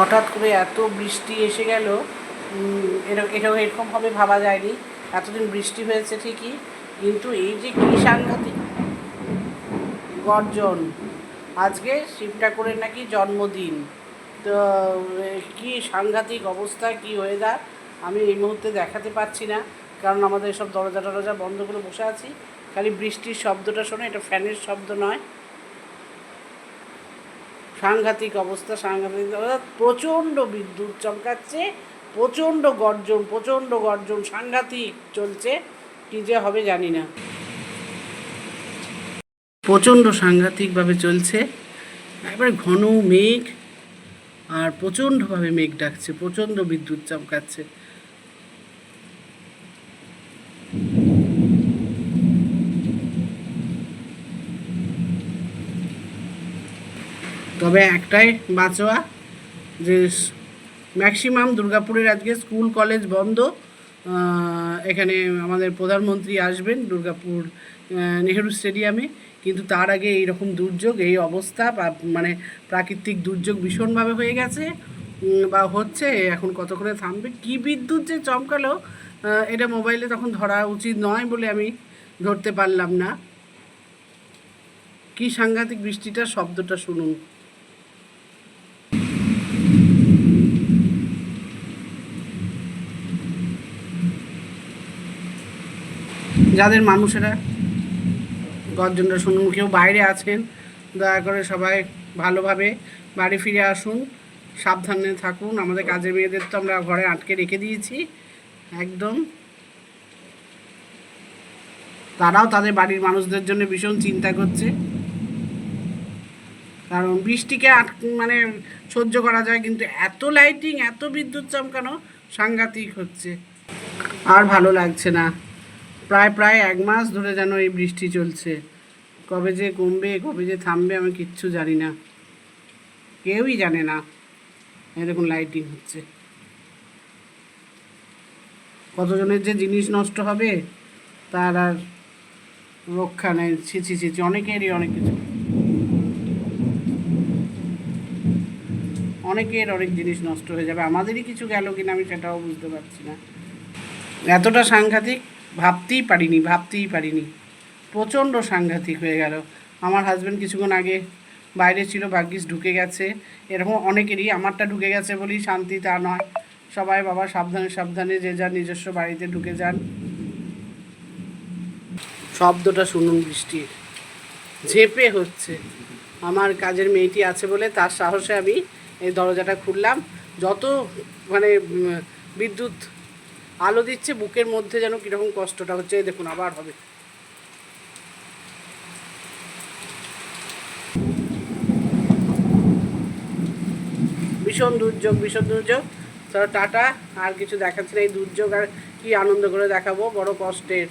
হঠাৎ করে এত বৃষ্টি এসে গেল এটাও এরকম হবে ভাবা যায়নি। এতদিন বৃষ্টি হয়েছে ঠিকই, কিন্তু এই যে কী সাংঘাতিক গর্জন, আজকে শিব ঠাকুরের নাকি জন্মদিন। তো কি সাংঘাতিক অবস্থা, কি ওয়েদার আমি এই মুহূর্তে দেখাতে পারছি না, কারণ আমাদের সব দরজা টরজা বন্ধ করে বসে আছি। খালি বৃষ্টির শব্দটা শোনো, এটা ফ্যানের শব্দ নয়। সাংঘাতিক অবস্থা সাংঘাতিক অবস্থা। প্রচণ্ড বিদ্যুৎ চমকাচ্ছে, প্রচণ্ড গর্জন প্রচণ্ড গর্জন, সাংঘাতিক চলছে। কী যে হবে জানি না। প্রচণ্ড সাংঘাতিকভাবে চলছে। একবার ঘন মেঘ আর প্রচণ্ডভাবে মেঘ ডাকছে, প্রচণ্ড বিদ্যুৎ চমকাচ্ছে। তবে একটাই বাঁচোয়া, যে ম্যাক্সিমাম দুর্গাপুরের আজকে স্কুল, কলেজ বন্ধ। এখানে আমাদের প্রধানমন্ত্রী আসবেন দুর্গাপুর নেহেরু স্টেডিয়ামে। কিন্তু তার আগে এই রকম দুর্যোগ, এই অবস্থা মানে প্রাকৃতিক দুর্যোগ ভীষণভাবে হয়ে গেছে। বা হচ্ছে, এখন কতক্ষণে থামবে? কি বিদ্যুৎ যে চমকালো এটা মোবাইলে তখন ধরা উচিত নয় বলে আমি ধরতে পারলাম না। কি সাংঘাতিক বৃষ্টিটার শব্দটা শুনুন। যাদের মানুষেরা গর্জনটা শুনুন, কেউ বাইরে আছেন, দয়া করে সবাই ভালোভাবে বাড়ি ফিরে আসুন, সাবধানে থাকুন। আমাদের কাজের মেয়েদের তো আমরা ঘরে আটকে রেখে দিয়েছি, একদম। তারাও তাদের বাড়ির মানুষদের জন্য ভীষণ চিন্তা করছে। কারণ বৃষ্টিকে আট মানে সহ্য করা যায়, কিন্তু এত লাইটিং এত বিদ্যুৎ চমকানো সাংঘাতিক হচ্ছে। আর ভালো লাগছে না। প্রায় প্রায় এক মাস ধরে যেন এই বৃষ্টি চলছে। কবে যে কমবে কবে যে থামবে আমি কিচ্ছু জানি না। কেউই জানে না। দেখুন লাইটিং হচ্ছে। কতজনের যে জিনিস নষ্ট হবে তার আর রক্ষা নেই। ছি ছি ছি ছি, অনেকেরই অনেক কিছু। অনেকের অনেক জিনিস নষ্ট হয়ে যাবে। আমাদেরই কিছু গেল কিনা আমি সেটাও বুঝতে পারছি না। এতটা সাংঘাতিক ভাবতেই পারিনি ভাবতেই পারিনি। প্রচণ্ড সাংঘাতিক হয়ে গেল। আমার হাজব্যান্ড কিছুক্ষণ আগে বাইরে ছিল, ভাগ্যিস ঢুকে গেছে। এরকম অনেকেরই, আমারটা ঢুকে গেছে বলেই শান্তি তা নয়। সবাই বাবা সাবধানে সাবধানে যে যার নিজস্ব বাড়িতে ঢুকে যান। শব্দটা শুনুন বৃষ্টির। ঝেপে হচ্ছে। আমার কাজের মেয়েটি আছে বলে তার সাহসে আমি এই দরজাটা খুললাম। যত মানে বিদ্যুৎ আলো দিচ্ছে, বুকের মধ্যে যেন কীরকম কষ্টটা হচ্ছে দেখুন, আবার হবে। ভীষণ দুর্যোগ ভীষণ দুর্যোগ। তারা টাটা, আর কিছু দেখাচ্ছে না এই দুর্যোগ আর কি আনন্দ করে দেখাবো, বড় কষ্টের।